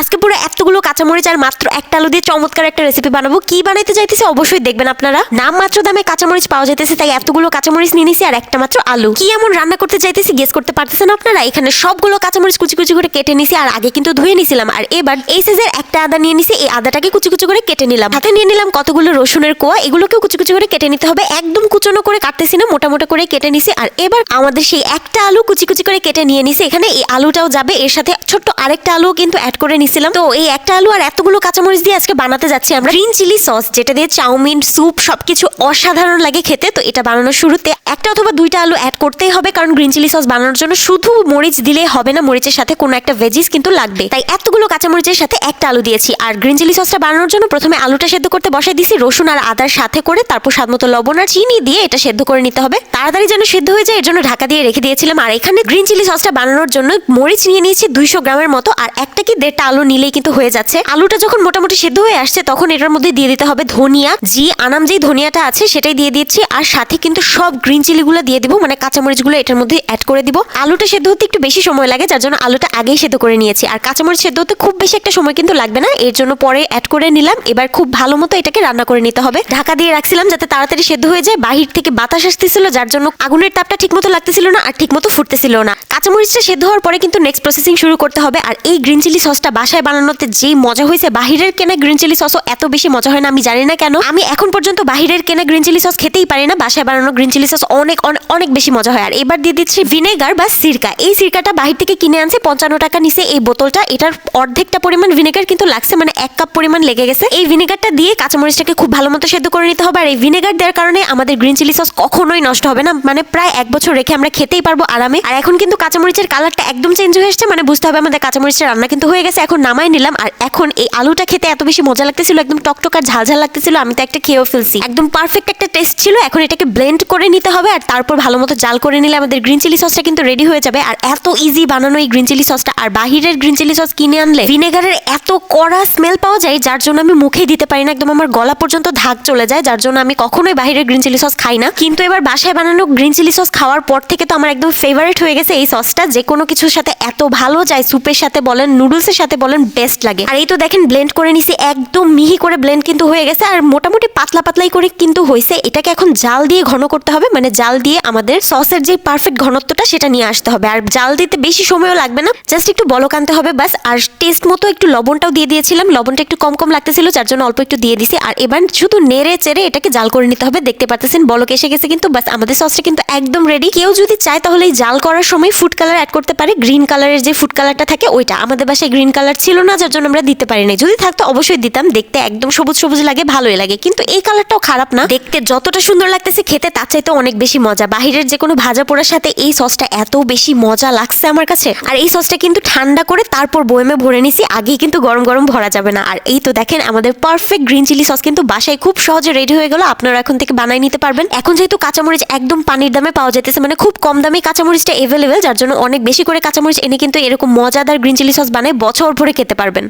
আজকে পুরো এতগুলো কাঁচামরিচ আর মাত্র একটা আলু দিয়ে চমৎকার একটা রেসিপি বানাবো। কি বানাইতে চাইতেছে অবশ্যই দেখবেন আপনারা। নাম মাত্র দামে কাঁচামরিচ পাওয়া যাইতেছে, তাই এতগুলো কাঁচামরিচ নিয়ে নিছি আর একটা মাত্র আলু। কি এমন রান্না করতে চাইতেছি গেস করতে পারতেছেন আপনারা? এখানে সবগুলো কাঁচামরিচ কুচি কুচি করে কেটে নিছি আর আগে কিন্তু ধুয়ে নিছিলাম। আর এবার এই সাইজের একটা আদা নিয়ে নিছি, এই আদাটাকে কুচি কুচি করে কেটে নিলাম। হাতে নিয়ে নিলাম কতগুলো রসুনের কোয়া, এগুলোকেও কুচি কুচি করে কেটে নিতে হবে। একদম কুচনো করে কাটতেছি না, মোটা মোটা করে কেটে নিছি। আর এবার আমাদের সেই একটা আলু কুচি কুচি করে কেটে নিয়ে নিছি। এখানে এই আলুটাও যাবে, এর সাথে ছোট্ট আরেকটা আলু কিন্তু অ্যাড করে নিছিলাম তো এই একটা আলু আর এতগুলো কাঁচামরিচ দিয়ে আজকে বানাতে যাচ্ছি আমরা। গ্রিন চিলি সস যেটা দিয়ে চাউমিন স্যুপ সবকিছু অসাধারণ লাগে খেতে। তো এটা বানানোর শুরুতে একটা অথবা দুইটা আলু অ্যাড করতেই হবে, কারণ গ্রিন চিলি সস বানানোর জন্য শুধু মরিচ দিলে হবে না, মরিচের সাথে কোনো একটা ভেজিস কিন্তু লাগবে। তাই এতগুলো কাঁচামরিচের সাথে একটা আলু দিয়েছি। আর গ্রিন চিলি সসটা বানানোর জন্য প্রথমে আলুটা সেদ্ধ করতে বসাই দিয়েছি রসুন আর আদার সাথে করে, তারপর স্বাদ মতো লবণ আর চিনি দিয়ে এটা সেদ্ধ করে নিতে হবে। তাড়াতাড়ি যেন সেদ্ধ হয়ে যায় এর জন্য ঢাকা দিয়ে রেখে দিয়েছিলাম। আর এখানে গ্রিন চিলি সসটা বানানোর জন্য মরিচ নিয়ে নিয়েছি দুইশো গ্রামের মতো, আর একটা কি দেড়টা আলু নিলেই কিন্তু হয়ে যাচ্ছে। আলুটা যখন মোটামুটি সেদ্ধ হয়ে আসছে, তখন এটার মধ্যে দিয়ে দিতে হবে ধনিয়া। জি, আনাম যেই ধনিয়াটা আছে, সেটাই দিয়ে দিচ্ছি। আর সাথে কিন্তু সব গ্রিন চিলিগুলো দিয়ে দিব মানে কাঁচামরিচগুলো এটার মধ্যে অ্যাড করে দিব। আলুটা সেদ্ধ হতে একটু বেশি সময় লাগে, যার জন্য আলুটা আগেই সেদ্ধ করে নিয়েছি। আর কাঁচামরিচ সেদ্ধ হতে খুব বেশি একটা সময় কিন্তু লাগবে না। এর জন্য পরে অ্যাড করে নিলাম। এবার খুব ভালো মতো এটাকে রান্না করে নিতে হবে। ঢাকা দিয়ে রাখছিলাম যাতে তাড়াতাড়ি সেদ্ধ হয়ে যায়। বাহির থেকে বাতাস আসতেছিল, যার জন্য আগুনের তাপটা ঠিকমতো লাগতেছিল না আর ঠিকমতো ফুটতেছিল না। কাঁচামরিচটা সেদ্ধ হওয়ার পরে কিন্তু নেক্সট প্রসেসিং শুরু করতে হবে। আর এই গ্রিন চিলি সসটা বাসায় বানানোতে যেই মজা হয়েছে, বাহিরের কেনা গ্রিন চিলি সসও এত বেশি মজা হয় না, আমি জানি না কেন। আমি এখন পর্যন্ত বাহিরের কেনা গ্রিন চিলি সস খেতেই পারি না, বাসায় বানানো গ্রিন চিলি সস অনেক অনেক- বেশি মজা হয়। আর এবার দিয়ে দিচ্ছি ভিনেগার বা সিরকা এই সিরকাটা বাহির থেকে কিনে আনছে, পঞ্চান্ন টাকা নিচে এই বোতলটা। এটার অর্ধেকটা পরিমাণ ভিনেগার কিন্তু লাগছে মানে এক কাপ পরিমাণ লেগে গেছে। এই ভিনেগারটা দিয়ে কাঁচামরিচটাকে খুব ভালো মতো সেদ্ধ করে নিতে হবে। আর এই ভিনেগার দেওয়ার কারণে আমাদের গ্রিন চিলি সস কখনোই নষ্ট হবে না মানে প্রায় এক বছর রেখে আমরা খেতেই পারব আরামে। আর এখন কিন্তু কাঁচামরিচের কালারটা একদম চেঞ্জ হয়ে এসেছে মানে বুঝতে হবে আমাদের কাঁচামরিচের রান্না কিন্তু হয়ে গেছে। এখন নামাই নিলাম, আর এখন এই আলুটা খেতে এত বেশি মজা লাগতেছিল, একদম টকটক আর ঝাল ঝাল লাগতেছিল, আমি তো একটা খেয়েও ফেলছি। একদম পারফেক্ট একটা টেস্ট ছিল, এখন এটাকে ব্লেন্ড করে নিতে হবে, আর তারপর ভালো মতো জাল করে নিলে আমাদের গ্রিন চিলি সসটা কিন্তু রেডি হয়ে যাবে। আর এত ইজি বানানো এই গ্রিন চিলি সসটা আর বাহিরের গ্রিন চিলি সস কিনে আনলে ভিনেগারের এত কড়া স্মেল পাওয়া যায়, যার জন্য আমি মুখে দিতে পারি না, একদম আমার গলা পর্যন্ত ধাক চলে যায়, যার জন্য আমি কখনোই বাহিরের গ্রিন চিলি সস খাই না। কিন্তু এবার বাসায় বানানো গ্রিন চিলি সস খাওয়ার পর থেকে তো আমার একদম ফেভারিট হয়ে গেছে এই সসটা যে কোনো কিছুর সাথে এত ভালো যায়, স্যুপের সাথে বলেন, নুডলসের সাথে বলেন বেস্ট লাগে। আর এই তো দেখেন ব্লেন্ড করে নিছি, একদম মিহি করে ব্লেন্ড কিন্তু হয়ে গেছে। আর মোটামুটি পাতলা পাতলাই করে কিন্তু হয়েছে এটাকে এখন জাল দিয়ে ঘন করতে হবে মানে জাল দিয়ে আমাদের সসের যে পারফেক্ট ঘনত্বটা সেটা নিয়ে আসতে হবে। আর জাল দিতে বেশি সময়ও লাগবে না জাস্ট একটু বলক আনতে হবে বাস আর টেস্ট মতো একটু লবণটাও দিয়ে দিয়েছিলাম, লবণটা একটু কম কম লাগতেছিল, যার জন্য অল্প একটু দিয়ে দিছি। আর এবার শুধু নেড়ে চেড়ে এটাকে জাল করে নিতে হবে, দেখতে পাচ্ছেন বলক এসে গেছে কিন্তু বাস আমাদের সসটা কিন্তু একদম রেডি কেউ যদি চায় তাহলে এই জাল করার সময় ফুড কালার অ্যাড করতে পারে গ্রিন কালারের যে ফুড কালারটা থাকে ওইটা। আমাদের বাসায় গ্রিন কালার ছিল না, যার জন্য আমরা দিতে পারি না যদি থাকতো অবশ্যই দিতাম, দেখতে একদম সবুজ সবুজ লাগে, ভালোই লাগে। কিন্তু এই কালারটাও খারাপ না। দেখতে যতটা সুন্দর লাগতেছে, খেতে তার চাইতে অনেক বেশি মজা। বাহিরের যে কোনো ভাজা পোড়ার সাথে এই সসটা এত বেশি মজা লাগছে আমার কাছে। আর এই সসটা কিন্তু ঠান্ডা করে তারপর বয়েমে ভরে নিছি, আগেই কিন্তু গরম গরম ভরা যাবে না। আর এই তো দেখেন, আমাদের পারফেক্ট গ্রিন চিলি সস কিন্তু বাসায় খুব সহজে রেডি হয়ে গেল। আপনারা এখন থেকে বানাই নিতে পারবেন। এখন যেহেতু কাঁচামরিচ একদম পানির দামে পাওয়া যেতেছে মানে খুব কম দামে কাঁচামরিচটা এভেলেবেল যার জন্য অনেক বেশি করে কাঁচামরিচ এনে কিন্তু এরকম মজাদার গ্রিন চিলি সস বানায় বছর ভরে খেতে পারবেন।